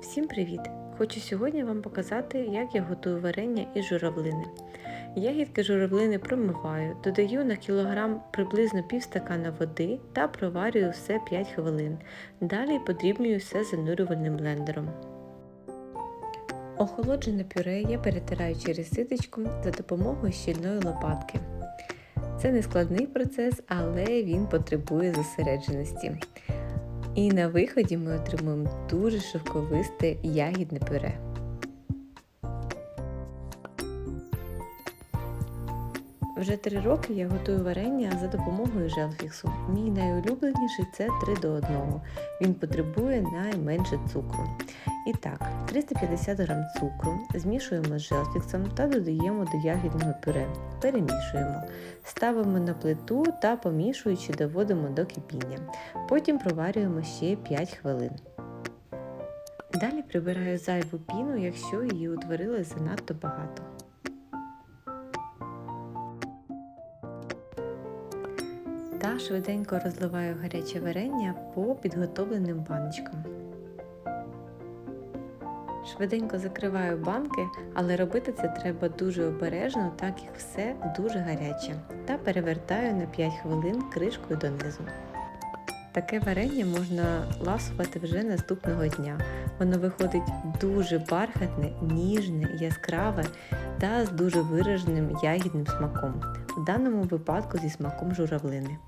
Всім привіт! Хочу сьогодні вам показати, як я готую варення із журавлини. Ягідки журавлини промиваю, додаю на кілограм приблизно пів стакана води та проварюю все 5 хвилин. Далі подрібнюю все занурювальним блендером. Охолоджене пюре я перетираю через ситочку за допомогою щільної лопатки. Це не складний процес, але він потребує зосередженості. І на виході ми отримуємо дуже шовковисте ягідне пюре. Вже три роки я готую варення за допомогою желфіксу. Мій найулюбленіший це 3 до 1. Він потребує найменше цукру. І так, 350 г цукру змішуємо з желфіксом та додаємо до ягідного пюре. Перемішуємо. Ставимо на плиту та помішуючи доводимо до кипіння. Потім проварюємо ще 5 хвилин. Далі прибираю зайву піну, якщо її утворилось занадто багато. Та швиденько розливаю гаряче варення по підготовленим баночкам. Швиденько закриваю банки, але робити це треба дуже обережно, так як все дуже гаряче. Та перевертаю на 5 хвилин кришкою донизу. Таке варення можна ласувати вже наступного дня. Воно виходить дуже бархатне, ніжне, яскраве та з дуже вираженим ягідним смаком, в даному випадку зі смаком журавлини.